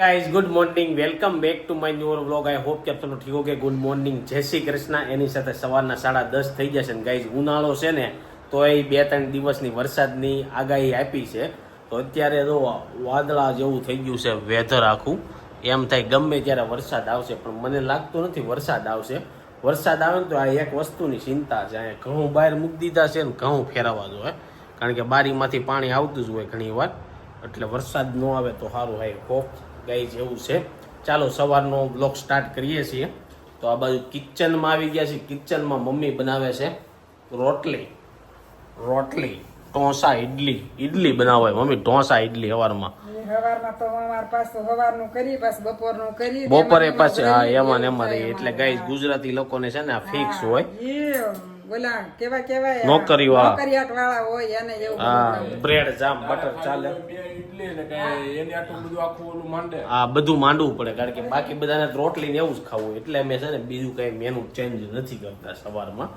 Guys good morning welcome back to my new vlog I hope કે તમે ઠીક okay good morning જય શ્રી કૃષ્ણ. એની સાથે સવારના સાડા દસ થઈ જશે ને ગાઈઝ ઉનાળો છે ને, તો એ બે ત્રણ દિવસની વરસાદની આગાહી આપી છે. તો અત્યારે તો વાદળા જેવું થઈ ગયું છે વેધર આખું. એમ થાય ગમે ત્યારે વરસાદ આવશે, પણ મને લાગતું નથી વરસાદ આવશે. વરસાદ આવે ને તો આ એક વસ્તુની ચિંતા છે. અહીંયા ઘઉં બહાર મૂકી દીધા છે ને ઘઉં ફેરવવા જોઈએ કારણ કે બારીમાંથી પાણી આવતું જ હોય ઘણી વાર એટલે વરસાદ ન આવે તો સારું, હોય હોપ ગાઈ જેવું છે. ચાલો સવારનો બ્લોગ સ્ટાર્ટ કરીએ છીએ. તો આ બાજુ કિચનમાં આવી ગયા છે. કિચનમાં મમ્મી બનાવે છે રોટલી. રોટલી ઢોસા ઇડલી ઇડલી બનાવે મમ્મી ઢોસા ઇડલી કરી બપોરે પાછી હા એમાં એમાં રહી એટલે ગાય ગુજરાતી લોકોને છે ને આ ફિક્સ હોય. બોલા કેવા કેવાય નોકરીઓ આ. વાળા હોય એને એવું હા બધું. બ્રેડ જામ બટર ચાલે. ઇડલી ને કે એની આટલું બધું આખું ઓલું માંડે. આ બધું માંડવું પડે કારણ કે બાકી બધાને તો રોટલી ને એવું જ ખાવું એટલે અમે છે ને બીજું કઈ મેનુ ચેન્જ નથી કરતા સવારમાં.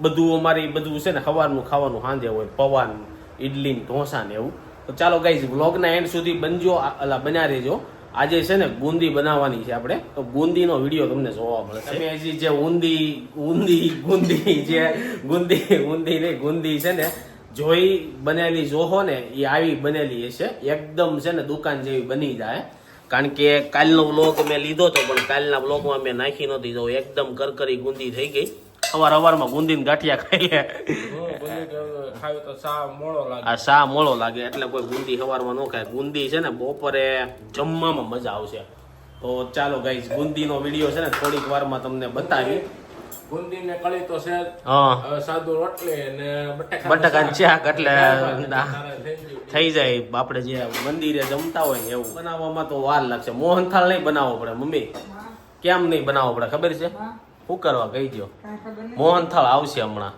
બધું અમારી બધું છે ને સવારનું ખાવાનું સાંજે હોય પવાન ઇડલી ઢોસા ને એવું. તો ચાલો ગાઈઝ વ્લોગના એન્ડ સુધી બનજો આ- અલા બન્યા રહેજો. આજે છે ને બુંદી બનાવવાની છે આપણે. તો બુંદીનો વીડિયો તમને જોવા મળશે. તમે હજી જે ઊંધી ઊંધી ગુંદી જે ગુંદી ઊંધી નહીં, ગુંદી છે ને જોઈ બનેલી જોહો ને એ આવી બનેલી હશે. એકદમ છે ને દુકાન જેવી બની જાય. કારણ કે કાલનો બ્લોક મેં લીધો તો પણ કાલના બ્લોકમાં મેં નાખી નહોતી, તો એકદમ કરકરી ગુંદી થઈ ગઈ. સવાર અવારમાં ગુંદીને ગાંઠિયા ખાઈ લે હું બધું કે ખાયું તો સા મોળો લાગે. આ સા મોળો લાગે એટલે કોઈ ગુંદી સવારમાં ન ખાય. ગુંદી છે ને બપોરે જમવામાં મજા આવશે. તો ચાલો ગાઈઝ ગુંદીનો વીડિયો છે ને થોડીક વારમાં તમને બતાવી. કળી તો છે હા. સાદું રોટલી ને બટાકા બટાકાનું શાક. એટલે થઈ જાય. આપણે જે મંદિરે જમતા હોય ને એવું. બનાવવામાં તો વાર લાગશે. મોહનથાળ નહીં બનાવવો પડે મમ્મી. કેમ નહીં બનાવવો પડે ખબર છે? શું કરવા કહી દો મોહનથાળ આવશે હમણાં.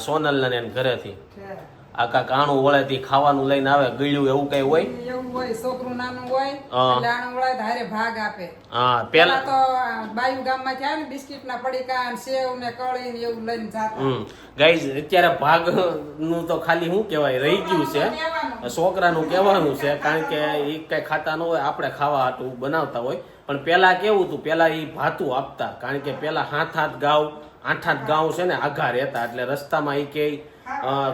સોનલ ને ઘરે. ઘરેથી. આખા કાણું વળેથી ખાવાનું લઈને આવે ગળ્યું એવું કઈ હોય? એવું હોય છોકરું નાનું હોય હા. વળે હારે ભાગ આપે. હા પેલા તો તો બાયુ ગામમાં થયા ને બિસ્કિટ ના પડીકા ને સેવ ને કળી ને એવું લઈને જાતા. હમ. ગાઈઝ અત્યારે ભાગનું તો ખાલી શું કહેવાય રહી ગયું છે. છોકરાનું કહેવાનું. છે કારણ કે એ કઈ ખાતા ન હોય આપણે ખાવા હતું બનાવતા હોય. પણ પેલા કેવું હતું? પેલા એ ભાતું આપતા કારણ કે પેલા હાથ હાથ ગાઉ આઠ આઠ ગાઉ છે ને આઘા રહેતા. એટલે રસ્તામાં એ કે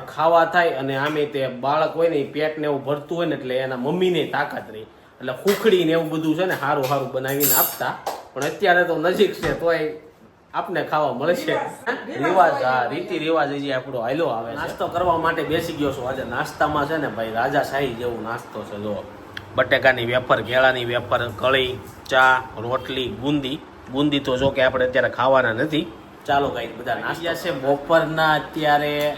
ખાવા થાય અને આમે તે બાળક હોય ને એ પેટ ને એવું ભરતું હોય ને એટલે એના મમ્મીને તાકાત રહી. એટલે ખુખડી ને એવું બધું છે ને સારું સારું બનાવીને આપતા. પણ અત્યારે તો નજીક છે તોય આપને ખાવા મળે છે. રિવાજ. હા? રીતિ રિવાજ હજી આપણો હાલો આવે નાસ્તો કરવા માટે બેસી ગયો છું આજે. નાસ્તામાં છે ને ભાઈ રાજા શાહી જેવું નાસ્તો છે જો બટેકાની વેફર કેળાની વેફર કળી ચા રોટલી બુંદી. બુંદી તો જો કે આપણે અત્યારે ખાવાના નથી. ચાલો કઈ બધા નાસ્તા છે બપોરના અત્યારે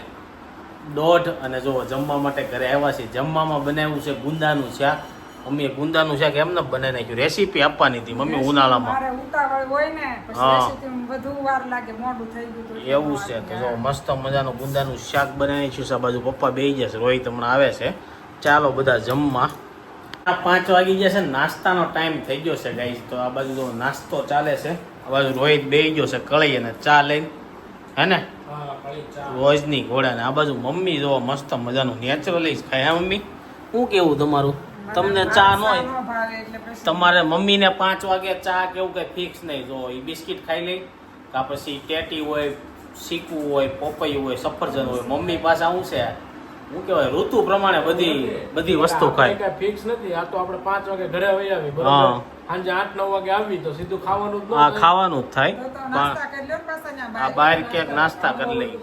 દોઢ અને જો જમવા માટે ઘરે આવ્યા છે. જમવામાં બનાવ્યું છે ગુંદાનું શાક. મમ્મીએ ગુંદાનું શાક એમને બનાવી નાખ્યું. રેસીપી આપવાની હતી મમ્મી ઉનાળામાં. મારે ઉતાવળ હોય ને પછી હા. રેસીપીમાં વધુ વાર લાગે મોડું થઈ ગયું તો એવું છે તો જો મસ્ત મજાનું ગુંદાનું શાક બનાવી છે. બાજુ પપ્પા બેસી જશે રોહિત હમણાં આવે છે. ચાલો બધા જમવા. પાંચ વાગી ગયા છે ને નાસ્તાનો ટાઈમ થઈ ગયો છે ગાઈઝ તો આ બાજુ જો નાસ્તો ચાલે છે આ બાજુ રોહિત બે ગયો છે કળી અને ચા લઈને. હે ને? હા રોજની ઘોડા ને આ બાજુ મમ્મી જો મસ્ત મજાનું નેચરલી જ ખાય મમ્મી? શું કેવું તમારું? તમને ચા ન હોય? ન ભાવે એટલે તમારે મમ્મીને પાંચ વાગે ચા કેવું કઈ ફિક્સ નહીં જો એ બિસ્કિટ ખાઈ લે. કા પછી ટેટી હોય શીકવું હોય પોપૈયું હોય સફરજન હોય મમ્મી પાસે શું છે? શું કહેવાય ઋતુ પ્રમાણે બધી બધી વસ્તુ ખાય. કઈ ફિક્સ નથી. આ તો આપણે પાંચ વાગે ઘરે વહી આવી હા. બરોબર સાંજે આઠ નવ વાગે આવી તો સીધું ખાવાનું જ હા આ ખાવાનું જ થાય. આ બહાર. ક્યાંક નાસ્તા કરી લઈ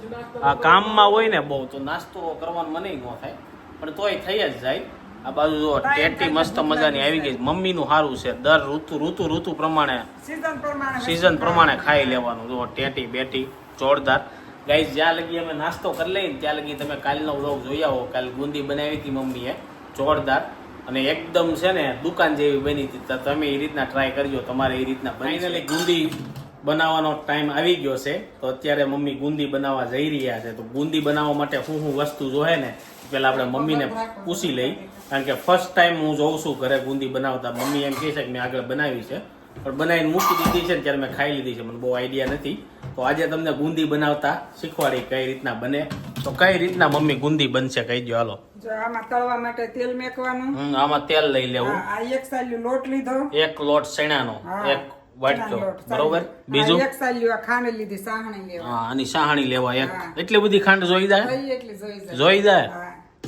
આ કામમાં હોય ને બહુ તો નાસ્તો કરવાનું મને ન થાય. પણ તોય થઈ જ જાય. આ બાજુ જો ટેટી મસ્ત મજાની આવી ગઈ મમ્મીનું સારું છે. દર ઋતુ ઋતુ ઋતુ પ્રમાણે સીઝન પ્રમાણે સિઝન પ્રમાણે ખાઈ લેવાનું. જો ટેટી બેટી જોરદાર. ગાઈઝ જ્યાં લગી અમે નાસ્તો કરી લઈએ ત્યાં લગી તમે કાલનો વ્લોગ જોઈ આવો કાલ બુંદી બનાવી હતી મમ્મીએ જોરદાર. અને એકદમ છે ને દુકાન જેવી બની હતી. તમે એ રીતના ટ્રાય કરજો. તમારે એ રીતના ફાઇનલી ગુંદી બનાવવાનો ટાઈમ આવી ગયો છે. તો અત્યારે મમ્મી ગુંદી બનાવવા જઈ રહ્યા છે. તો ગુંદી બનાવવા માટે હું હું વસ્તુ જોહે ને પેલા આપણે મમ્મીને પૂછી લઈ. કારણ કે ફર્સ્ટ ટાઈમ હું જોઉં છું ઘરે ગુંદી બનાવતા. મમ્મી એમ કહે છે કે મેં આગળ બનાવી છે. પણ બનાવીને મૂકી દીધી છે ને ત્યારે મેં ખાઈ લીધી છે. મને બહુ આઈડિયા નથી. તો આજે તમને ગુંદી બનાવતા શીખવાડી કઈ રીતના બને? તો કઈ રીતના મમ્મી ગુંદી બનશે કહી દો હાલો. આમાં તળવા માટે તેલ મેકવાનું. આમાં તેલ લઈ લેવું. આ એક સાલ્યુ લોટ લીધો. એક લોટ શેણાનો એક વાટકો. બરોબર? બીજું? એક સાલ્યુ ખાંડ લીધી સાહણી લેવા. હા આની સાહણી લેવા એક. એટલી બધી ખાંડ જોઈ જાય? એટલી જોઈ જાય. જોઈ જાય?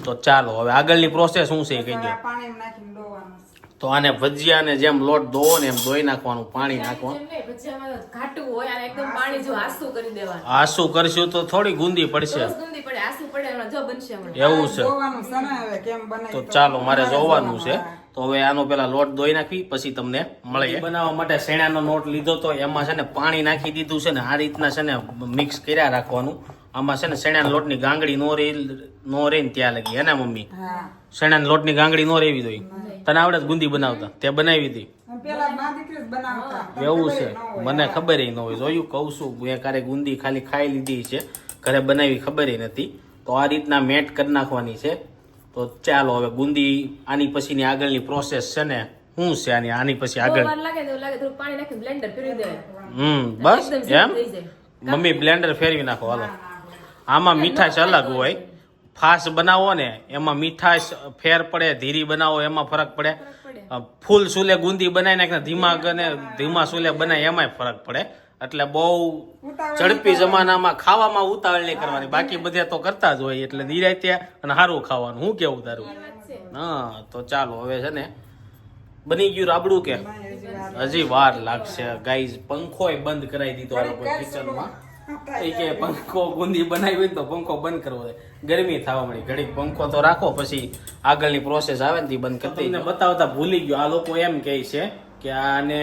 તો ચાલો હવે આગળની પ્રોસેસ શું છે કહી દો આ નાખીને ડોવાનું. તો આને ભજીયાને જેમ લોટ દોવો ને એમ દોઈ નાખવાનું પાણી નાખવાનું. એમ નહીં, ઘાટું હોય અને એકદમ પાણી જેવું આસું કરી દેવાનું. આસું કરશું તો થોડી ગુંદી પડશે. ગુંદી પડે આસું પડે હમણાં જો બનશે એવું છે. તો ચાલો મારે જોવાનું છે. તો હવે આનો પેલા લોટ દોઈ નાખી પછી તમને મળે બનાવવા માટે શેણાનો લોટ લીધો તો એમાં છે ને પાણી નાખી દીધું છે ને આ રીતના છે ને મિક્સ કર્યા રાખવાનું. આમાં છે ને શેણાના લોટની ગાંગડી નો રહી નો રહી ને ત્યાં લગી હે ને મમ્મી? હા. શેણાના લોટની ગાંગડી નો રહેવી જોઈએ તને આવડે ગુંદી બનાવતા. તે બનાવી હતી આમ પેલા મા દીકરી જ બનાવતા. પણ એવું છે. મને ખબર ન હોય. જોયું કહું છું મેં ક્યારે ગુંદી ખાલી ખાઈ લીધી છે. ઘરે બનાવી ખબર નથી. તો આ રીતના મેટ કરી નાખવાની છે. તો ચાલો હવે ગુંદી આની પછીની આગળની પ્રોસેસ છે ને શું છે આની આની પછી આગળ. વાર લાગે તો એવું લાગે થોડું પાણી નાખી બ્લેન્ડર ફેરવી દેવાય હમ બસ એમ? મમ્મી બ્લેન્ડર ફેરવી નાખો હાલો. આમાં મીઠાશ અલગ હોય. ફાસ્ટ બનાવો ને એમાં મીઠાશ ફેર પડે ધીરી બનાવો એમાં ફરક પડે. ફૂલ સુલે ગુંદી બનાવી નાખે ધીમા અને ધીમા સુલે બનાય એમાંય ફરક પડે. એટલે બહુ ઝડપી જમાનામાં ખાવામાં ઉતાવળ નહીં કરવાની. બાકી બધે તો કરતા જ હોય એટલે નિરાયતે અને સારું ખાવાનું. હું કેવું તારું? હા તો ચાલો હવે છે ને બની ગયું રાબડું કે? હજી વાર લાગશે. ગાઈઝ પંખોય બંધ કરાવી દીધો આ લોકો કિચનમાં એ કે પંખો ગુંદી બનાવી હોય તો પંખો બંધ કરવો ગરમી થવા મળી ઘડીક પંખો તો રાખો પછી આગળની પ્રોસેસ આવે ને તે બંધ કરી તમને બતાવતા ભૂલી ગયો. આ લોકો એમ કહે છે કે આને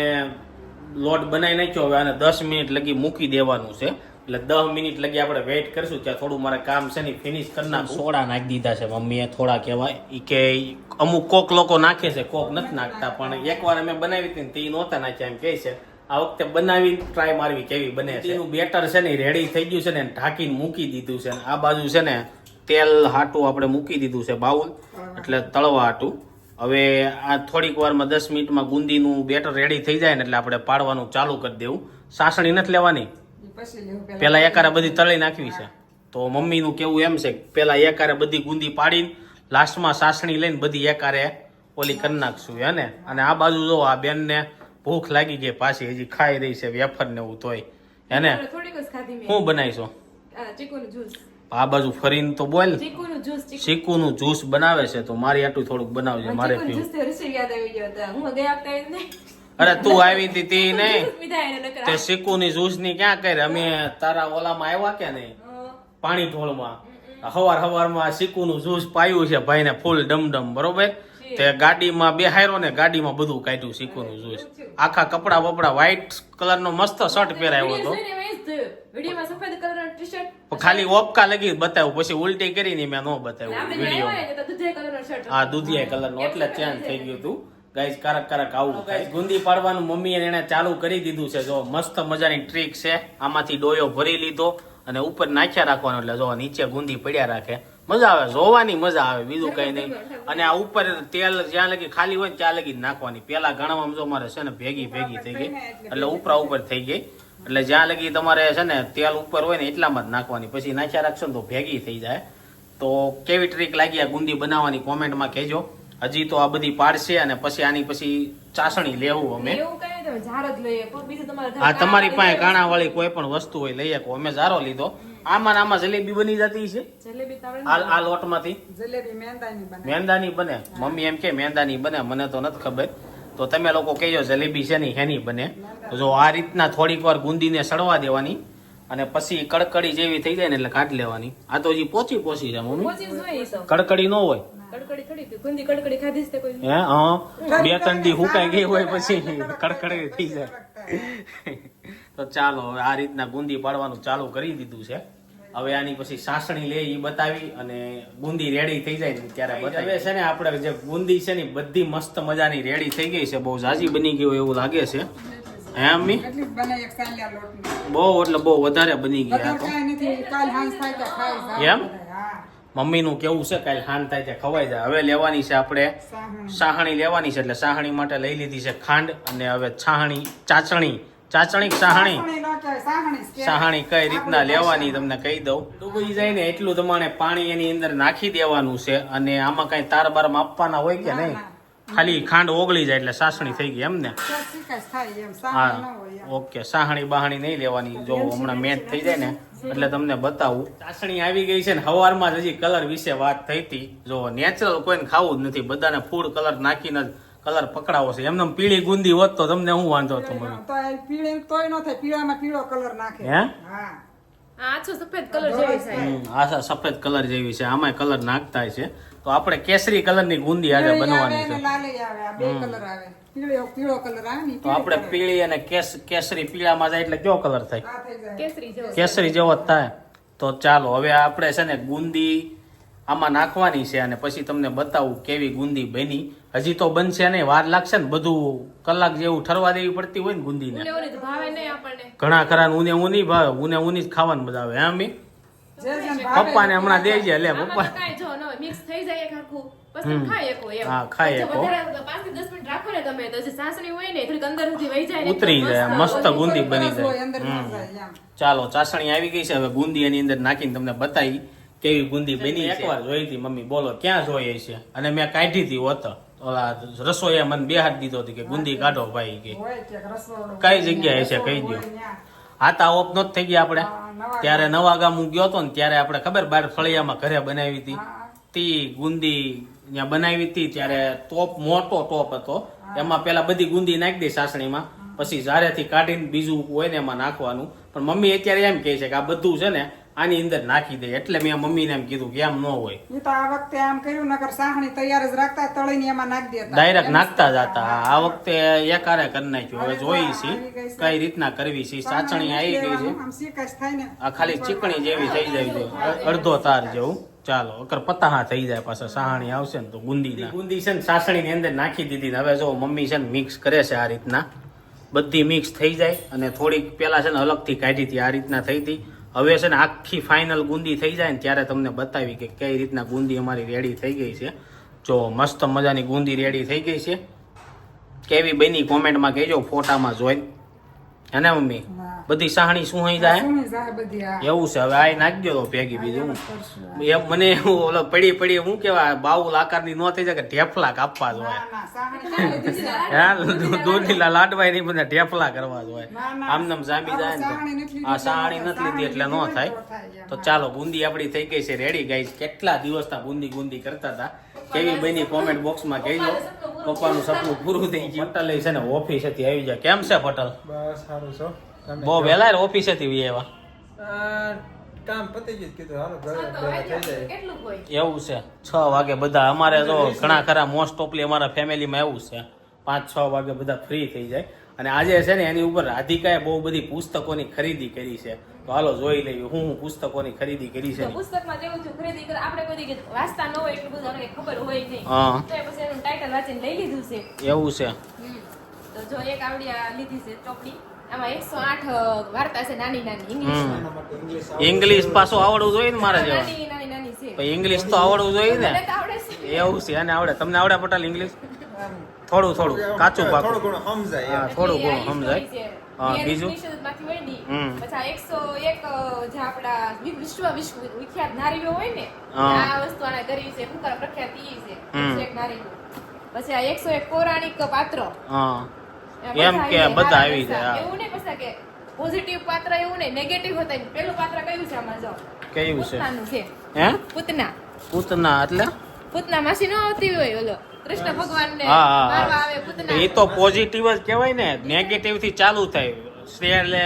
લોટ બનાવી નાખ્યો હવે આને દસ મિનિટ લગી મૂકી દેવાનું છે. એટલે દસ મિનિટ લગી આપણે વેઇટ કરશું. ત્યાં થોડું મારે કામ છે ને ફિનિશ કરી નાખું. સોડા નાખી દીધા છે મમ્મીએ થોડા કહેવાય. એ કે અમુક કોક લોકો નાખે છે કોક નથી નાખતા. પણ એકવાર અમે બનાવી હતી ને તે નહોતા નાખ્યા એમ કહે છે. આ વખતે બનાવી ટ્રાય મારવી કેવી બને છે. એનું બેટર છે ને રેડી થઈ ગયું છે ને ઢાંકીને મૂકી દીધું છે. આ બાજુ છે ને, તેલ હાટું આપણે મૂકી દીધું છે, બાઉલ. એટલે તળવા હાટું. હવે આ થોડીક વારમાં દસ મિનિટમાં ગુંદીનું બેટર રેડી થઈ જાય ને, એટલે આપણે પાડવાનું ચાલુ કરી દેવું. સાસણી નથી લેવાની. પહેલાં એકારે બધી તળી નાખવી છે. તો મમ્મીનું કેવું એમ છે પેલા એકારે બધી ગુંદી પાડીને લાસ્ટમાં સાસણી લઈને બધી એકારે ઓલી કરી નાખશું, હે ને? અને આ બાજુ જો આ બેનને ભૂખ લાગી ગઈ પાછી હજી ખાઈ રહી છે વેફર ને એવું તોય. એને શું બનાવીશું આ બાજુ ફરીને તો બોલ. ચીકુ નું જ્યુસ બનાવે છે તો મારી આટલું થોડુંક બનાવજે મારે પીવું. અરે તું આવી હતી તે નહીં તે ચીકુ ની જ્યુસની ક્યાં કરી? અમે તારા ઓલામાં આવ્યા કે નહીં? પાણી ઢોળમાં હવાર હવારમાં નું જ્યુસ પાયું છે ભાઈને ફૂલ ડમડમ બરોબર? તે ગાડીમાં બેહાર્યો ને ગાડીમાં બધું કાઢ્યું શીખવાનું જોઈશ આખા કપડા બપડા વ્હાઈટ કલરનો મસ્ત શર્ટ પહેરાયો હતો. ખાલી ઓપકા લગી બતાવ્યું પછી ઉલટી કરીને મેં ન બતાવ્યું વીડિયો ને હા દુધિયા કલર નો એટલે ચેન્જ થઈ ગયું હતું ગાઈઝ કારક કારક આવું ગાઈઝ ગુંદી પાડવાનું મમ્મીએ એને ચાલુ કરી દીધું છે. જો મસ્ત મજાની ટ્રીક છે. આમાંથી ડોયો ભરી લીધો અને ઉપર નાખ્યા રાખવાનો. એટલે જો નીચે ગુંદી પડ્યા રાખે. મજા આવે જોવાની મજા આવે બીજું કઈ નહીં. અને આ ઉપર તેલ જ્યાં લગી ખાલી હોય ત્યાં લગી નાખવાની. પેલા ગણવામાં જો મારે છે ને ભેગી ભેગી થઈ ગઈ. એટલે ઉપરા ઉપર થઈ ગઈ. એટલે જ્યાં લગી તમારે છે ને તેલ ઉપર હોય ને એટલામાં જ નાખવાની. પછી નાખ્યા રાખશો ને તો ભેગી થઈ જાય. તો કેવી ટ્રીક લાગી આ ગુંદી બનાવવાની કોમેન્ટમાં કહેજો. હજી તો આ બધી પાડશે અને પછી આની પછી ચાસણી લેવું અમે. બીજું તમારા પાસે કાણા વાળી કોઈ પણ વસ્તુ હોય લઈ શકો અમે ઝારો લીધો. આમાં આમાં જલેબી બની જતી છે. આ આ લોટમાંથી જલેબી મેંદાની બને. મેંદાની બને. મમ્મી એમ કે મેંદાની બને મને તો નથી ખબર. તો તમે લોકો કહેજો જલેબી છે ને હેની બને. જો આ રીતના થોડીક વાર ગુંદીને સડવા દેવાની અને પછી કડકડી જેવી થઈ જાય ને એટલે કાઢી લેવાની. આ તો હજી પોચી પોચી છે મમ્મી કડકડી ન હોય. કડકડી થોડી ગુંદી કડકડી ખાધી જ કોઈ? હે? હા. બે ત્રણ દી હુકાઈ ગઈ હોય પછી કડકડી થઈ જાય. તો ચાલો હવે આ રીતના ગુંદી પાડવાનું ચાલુ કરી દીધું છે. હવે આની પછી સાસણી લે એ બતાવી અને બુંદી રેડી થઈ જાય ને ત્યારે બતાવે. છે ને આપણે જે બુંદી છે ને બધી મસ્ત મજાની રેડી થઈ ગઈ છે. બહુ ઝાઝી બની ગયું એવું લાગે છે. હે અમ્મી? બહુ એટલે બહુ વધારે બની ગયા તો. કાંઈ નથી કાલ હાંસ થાય કે ખાઈ જાય એમ? મમ્મીનું કેવું છે? કાલે ખાંડ થાય છે ખવાઈ જાય હવે લેવાની છે આપણે સાહણ. લેવાની છે એટલે સાહણી માટે લઈ લીધી છે ખાંડ અને હવે છાહણી ચાસણી. ચાચણી કે સાહણી સાહણી કઈ રીતના લેવાની તમને કહી દઉં. ડૂબી જાય ને એટલું તમારે પાણી એની અંદર નાખી દેવાનું છે અને આમાં કઈ તાર બાર આપવાના હોય કે નહીં? ખાલી ખાંડ ઓગળી જાય એટલે સાસણી થઈ ગઈ એમ ને ત્યાં શીખાશ થાય એમ, સાહણી ન હોય હા ઓકે સાહણી બાહણી નહીં લેવાની. જો હમણાં મેચ થઈ જાય ને એટલે તમને બતાવું. ચાસણી આવી ગઈ છે ને હવારમાં જ હજી કલર વિશે વાત થઈ હતી જો નેચરલ કોઈને ખાવું જ નથી બધાને ફૂડ કલર નાખીને જ કલર પકડાવો છે. એમને પીળી ગુંદી હોત તો તમને હું વાંધો હતો મને તો પીળી તોય ન થાય પીળામાં પીળો કલર નાખે. હે? હા. સફેદ કલર જેવી છે હમ, આ સફેદ કલર જેવી છે. આમાંય કલર નાખતા છે. તો આપણે કેસરી કલરની ગુંદી આજે બનવાની છે. તો આપણે પીળી અને કેસ કેસરી પીળામાં જાય એટલે કયો કલર થાય. કેસરી જેવો જ થાય. તો ચાલો હવે આપણે છે ને ગુંદી આમાં નાખવાની છે અને પછી તમને બતાવું કેવી ગુંદી બની. હજી તો બનશે નહીં વાર લાગશે ને બધું કલાક જેવું ઠરવા દેવી પડતી હોય ને ગુંદીને. ઉને ઉને તો ભાવે નહીં આપણને. ઘણા ખરા ઊને ઊની ભાવે ઊને ઊની જ ખાવાનું બધા આવે. હા મી જે જેને ભાવે. પપ્પાને હમણાં દેજે લે પપ્પા તો કાંઈ જો ન હોય મિક્સ થઈ જાય એક હરખું. પછી ખાઈ શકો એમ હા, ખાઈ શકો. વધારે પાંચથી દસ મિનિટ રાખો ને તમે તો જે સાસણી હોય ને થોડીક અંદર સુધી વહી જાય ને ઉતરી જાય, મસ્ત ગુંદી બની જાય. ન ચાલો ચાસણી આવી ગઈ છે હવે ગુંદી એની અંદર નાખીને તમને બતાવી કેવી ગુંદી બની એકવાર જોઈ હતી મમ્મી બોલો ક્યાં જોઈએ છે અને મેં કાઢી હતી હોત ઓલા રસોઈયા મને બે હાથ દીધો હતી કે ગુંદી કાઢો ભાઈ કે કઈ જગ્યાએ છે? કહી. ન્યા. આતા ઓપ નત થઈ ગયા આપણે ત્યારે નવા ગામ હું ગયો હતો ને ત્યારે આપણે ખબર બાર ફળિયામાં ઘરે બનાવી હતી. તી ગુંદી ત્યાં બનાવી હતી ત્યારે તોપ મોટો તોપ હતો. એમાં પેલા બધી ગુંદી નાખી દે સાસણીમાં. પછી ઝારેથી કાઢીને બીજું હોય ને એમાં નાખવાનું. પણ મમ્મી અત્યારે એમ કહે છે કે આ બધું છે ને આની અંદર નાખી દે. એટલે મેં મમ્મીને એમ કીધું કે એમ ન હોય. તો આ વખતે આમ કર્યું નકર સાહણી તૈયાર જ રાખતા તળીને એમાં નાખી દેતા. ડાયરેક્ટ નાખતા જ જ. હતા. આ વખતે એકારે કરી નાખ્યું. હવે જોઈ છી કઈ રીતના કરવી છે. સાચણી આવી ગઈ છે. આ ખાલી ચીકણી જેવી થઈ જાય છે. અડધો તાર જેવું. ચાલો અગર પતાહા થઈ જાય પાછા, સાહણી આવશે ને તો ગુંદી ગુંદી છે ને સાસણી ની અંદર નાખી દીધી ને હવે જો મમ્મી છે ને મિક્સ કરે છે આ રીતના. બધી મિક્સ થઈ જાય અને થોડીક પેલા છે ને અલગથી કાઢી હતી, આ રીતના થઈ હતી. હવે છે ને આખી ફાઇનલ ગુંદી થઈ જાય ને ત્યારે તમને બતાવી કે કઈ રીતના ગુંદી અમારી રેડી થઈ ગઈ છે. જો મસ્ત મજાની ગુંદી રેડી થઈ ગઈ છે. કેવી બની કોમેન્ટમાં કહેજો, ફોટામાં જોઈ. હે ને મમ્મી? બધી સાહણી શું થઈ જાય એવું છે હવે આ નાખી દો તો ભેગી બીજું. એમ મને એવું ઓલો પડી પડી હું કેવા બાઉલ આકારની નો થઈ જાય કે ઢેફલા કાપવા જોઈએ. હા દૂધીલા લાડવાય નહીં બધા ઢેફલા કરવા જોઈએ આમનામ જામી જાય ને આ સાહણી નથી લીધી એટલે નો થાય. તો ચાલો બુંદી આપણી થઈ ગઈ છે રેડી ગઈ કેટલા દિવસના બુંદી બુંદી કરતા હતા? કેવી બની કોમેન્ટ બોક્સમાં કહેજો. પપ્પાનું સપનું પૂરું થઈ ગયું. પટલ છે ને ઓફિસેથી આવી જાય. કેમ છે પટલ? બસ સારું છો. બહુ વહેલા ઓફિસેથી આવ્યા. કામ પતી ગયું કીધું. હાલો ઘરે તો ભેગા વાગ્યા થઈ જાય. કેટલું હોય? એવું છે. છ વાગે બધા અમારે તો ઘણા ખરા મોસ્ટ ઓફલી અમારા ફેમિલીમાં એવું છે. પાંચ છ વાગે બધા ફ્રી થઈ જાય. અને આજે છે ને એની ઉપર રાધિકાએ બહુ બધી પુસ્તકોની ખરીદી કરી છે. તો હાલો જોઈ લઈએ હું હું પુસ્તકોની ખરીદી કરી છે. પુસ્તકમાં જેવું થયું ખરીદી કરે આપણે કોઈ દી વાંચતા ન હોય એટલું બધું ખબર હોય નહીં. હા. તો પછી એનું ટાઇટલ વાંચીને લઈ લીધું છે. એવું છે. તો જો એક આવડી લીધી છે ચોપડી. આમાં એકસો આઠ વાર્તા છે નાની નાની ઇંગ્લિશ ઇંગ્લિશ પાછું આવડવું જોઈએ ને મારે જેવા. નાની નાની છે. ઇંગ્લિશ તો આવડવું જોઈએ ને. છે. એવું છે અને આવડે. તમને આવડે પટેલ ઇંગ્લિશ થોડું થોડું. કાચું થોડું ઘણું સમજાય થોડું ઘણું સમજાય. બીજું? ને એમ કે બધા આવી જાય, એવું ને પછી કે પોઝિટિવ પાત્ર એવું નહીં નેગેટિવ હતા પેલું પાત્ર કયું છે આમાં જો? કેવું છે? પૂતનાનું છે. હે? પૂતના. પૂતના એટલે? પૂતના માસી ન આવતી હોય ઓલો. કૃષ્ણ ભગવાનને હા, હા, હા. મારવા આવે પૂતના એ તો પોઝિટિવ જ કહેવાય ને. નેગેટિવથી ચાલુ થાય. શ્રેય એટલે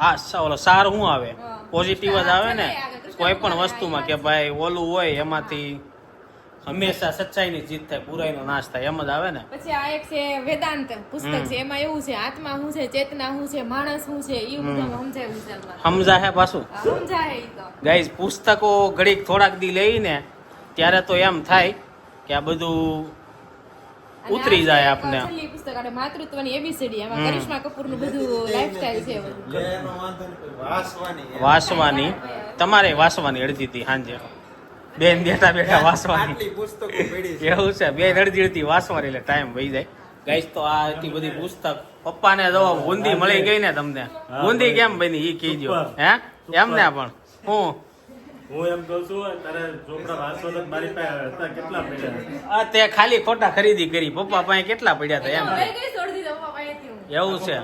આ ઓલો સાર શું આવે? પોઝિટિવ જ આવે ને? કોઈ પણ વસ્તુમાં કે ભાઈ ઓલું હોય એમાંથી હંમેશા સચ્ચાઈની જીત થાય બુરાઈનો નાશ થાય એમ જ આવે ને? પછી આ એક છે વેદાંત પુસ્તક છે એમાં એવું છે આત્મા શું છે ચેતના શું છે માણસ શું છે એ બધું સમજાવ્યું છે. હે પાછું? સમજાય ગાઈઝ પુસ્તકો ઘડીક થોડાક દી લઈને ત્યારે તો એમ થાય કે આ બધું ઉતરી જાય આપને. છેલ્લી પુસ્તક અને માતૃત્વની એબીસીડી એમાં કરિશ્મા કપૂરનું બધું લાઈફસ્ટાઈલ છે બધું. લે એનો વાંધો નહીં, વાંચવાની તમારે વાંચવાની અડધી હતી સાંજે. બેન બેઠા બેઠા છે. એવું છે બેન અડધી અડધી વાસવાની એટલે ટાઈમ વહી જાય. ગાઈસ તો આ એટલી બધી પુસ્તક. પપ્પાને જો બુંદી મળી ગઈ ને તમને. બુંદી કેમ બની ઈ કીજો હે? એમ ને પણ. હું? હું એમ કહું છું તારે મારી પાસે હતા કેટલા પડ્યા આ તે ખાલી ખોટા ખરીદી કરી પપ્પા પાસે કેટલા પડ્યા હતા એમ. લઈ ગઈ છોડી દીધા પપ્પા પાસેથી હું. એવું છે.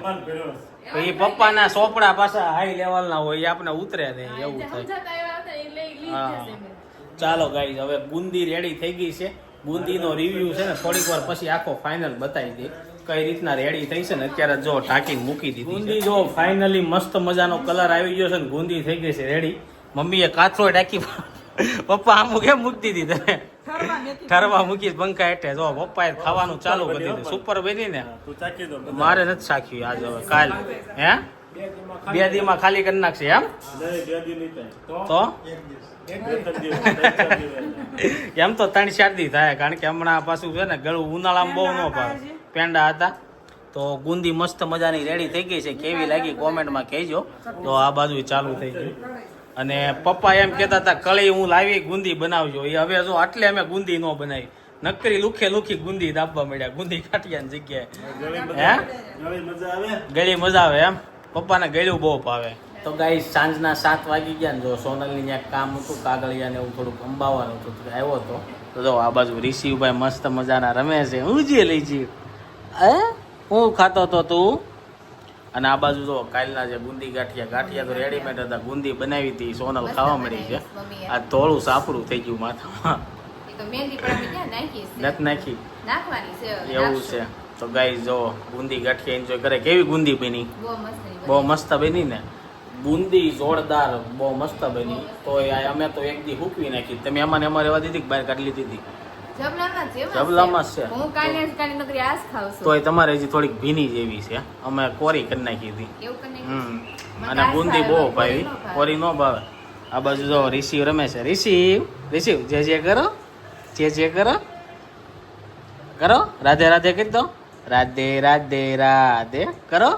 તો એ પપ્પાના ચોપડા પાછા હાઈ લેવલ ના હોય એ આપણે ઉતરે નહીં એવું થાય. હા. ચાલો ગાઈઝ હવે બુંદી રેડી થઈ ગઈ છે. બુંદીનો રિવ્યુ છે ને થોડીક વાર પછી આખો ફાઇનલ બતાવી દે કઈ રીતના રેડી થઈ છે ને અત્યારે જો ઢાંકીને મૂકી દીધી બુંદી જો ફાઇનલી મસ્ત મજાનો કલર આવી ગયો છે ને બુંદી થઈ ગઈ છે રેડી મમ્મીએ કાથરો ઢાંકી પપ્પા આમ કેમ મૂકી દીધી તને. ઠરવા મૂકી પંખા હેઠે. જો પપ્પાએ ખાવાનું ચાલુ કરી દીધું. સુપર બની ને. તું ચાખી દો બધા. મારે નથી સાખ્યું આજ હવે કાલ. હે? બે દીમાં ખાલી કરી નાખશે એમ? દી. તો. એમ તો ત્રણ ચાર દી થાય કારણ કે હમણાં પાછું છે ને ગળું ઉનાળામાં બહુ ન પાડે પેંડા હતા. તો ગુંદી મસ્ત મજાની રેડી થઈ ગઈ છે. કેવી લાગી? કોમેન્ટમાં કહેજો. તો આ બાજુ ચાલુ થઈ ગયું. અને પપ્પા એમ કહેતા હતા કળી હું લાવી ગુંદી બનાવજો. એ હવે જો આટલે અમે ગુંદી ન બનાવી. નકરી લુખે લુખી ગુંદી દાબવા મળ્યા. ગુંદી કાઠિયાની જગ્યાએ. હે? ગળી મજા આવે? ગળી મજા આવે એમ? પપ્પાને ગળ્યું બહુ ભાવે. તો ગાઈ સાંજના સાત વાગી ગયા ને જો સોનલની ત્યાં કામ હતું કાગળિયા ને એવું થોડુંક અંબાવાનું હતું આવ્યો હતો. તો જો આ બાજુ ઋષિભાઈ મસ્ત મજાના રમે છે. હું જે લઈ જઈ હે? હું ખાતો તો તું? અને આ બાજુ જો કાલના જે ગુંદી ગાંઠિયા ગાંઠિયા તો રેડીમેડ હતા ગુંદી બનાવી હતી સોનલ ખાવા મળી છે. આ થોડું સાપડું થઈ ગયું માથામાં. તો નથી નાખી. એવું છે. તો ગાઈ જો બુંદી ગાંઠિયા એન્જોય કરે. કેવી ગુંદી બની? બહુ મસ્ત બની. ને. બુંદી જોરદાર બહુ મસ્ત બની. તો અમે તો એક દી હૂકવી નાખી. તમે અમારે અમારે એવા દીધી બહાર કાઢી લીધી હતી. જબલામાં છે. હું કાલે કાલે નકરી આજ ખાઉં છું. તો એ તમારે હજી થોડીક ભીની જેવી છે. અમે કોરી કરી નાખી હતી. હમ. અને બુંદી બહુ ભાઈ. કોરી ન ભાવે. કોરી નો ભાવે. આ બાજુ જો રિસીવ રમે છે. Receive receive. જે જે કરો જે જે કરો. કરો. રાધે રાધે કરી દો. રાધે રાધે રાધે. કરો.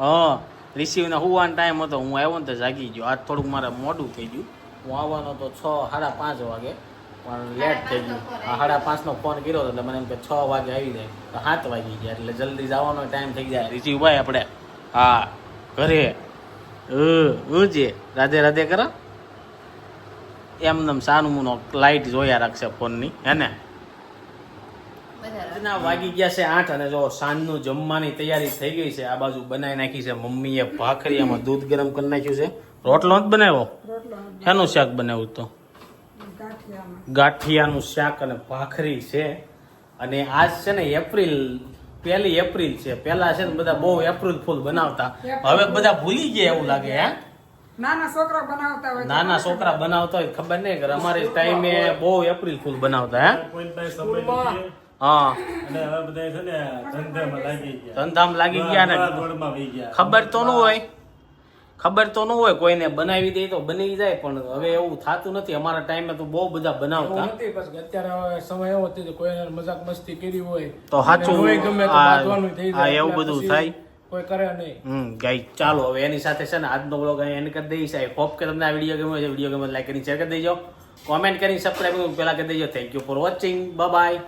હા. રિસીવને હોવાનો ટાઈમ હતો. હું આવ્યો ને તો જાગી ગયો. આજ થોડુંક મારે મોડું થઈ ગયું. હું આવવાનો તો છ સાડા પાંચ વાગે. પણ લેટ થઈ ગયું. આ સાડા પાંચનો ફોન કર્યો એટલે મને એમ કે છ વાગે આવી જાય. તો સાત વાગી ગયા એટલે જલ્દી જવાનો ટાઈમ થઈ જાય. રીચી ભાઈ આપણે. હા ઘરે. જે. રાધે રાધે કરો. એમને સાનું મુનો લાઈટ જોયા રાખશે ફોનની હે ને? આજના વાગી ગયા છે આઠ અને જો સાંજનું જમવાની તૈયારી થઈ ગઈ છે. આ બાજુ બનાવી નાખી છે મમ્મીએ ભાખરી એમાં દૂધ ગરમ કરી નાખ્યું છે. રોટલો જ બનાવ્યો? રોટલો શાક બનાવ્યું તો ગાંઠિયાનું. શાક અને ભાખરી છે. અને આજ છે ને એપ્રિલ પહેલી એપ્રિલ છે. પહેલા છે ને બધા બહુ એપ્રિલ ફૂલ બનાવતા. હવે બધા ભૂલી ગયા એવું લાગે હે? નાના છોકરા બનાવતા હોય નાના છોકરા બનાવતા હોય ખબર નહીં કે અમારે ટાઈમે બહુ એપ્રિલ ફૂલ બનાવતા હે? હા. અને હવે બધા છે ને ધંધામાં લાગી ગયા. ધંધામાં લાગી ગયા ને? ગયા. ખબર તો ન હોય. ખબર તો ન હોય કોઈને બનાવી દે તો બની જાય પણ હવે એવું થતું નથી. અમારા ટાઈમે તો બહુ બધા બનાવતા. અત્યારે સમય એવો છે કોઈને મજાક મસ્તી કરી હોય તો સાચું થઈ જાય એવું બધું થાય. કોઈ કરે નહીં. હમ ગાઈ ચાલો હવે એની સાથે છે ને આજનો બ્લોગ અહીં એન્ડ કરી દઈ આઈ હોપ કે તમને આ વીડિયો ગમ્યો છે વીડિયો ગમે લાઈક કરીને શેર કરી દેજો. કોમેન્ટ કરીને સબસ્ક્રાઈબ પેલા કરી દેજો. Thank you for watching bye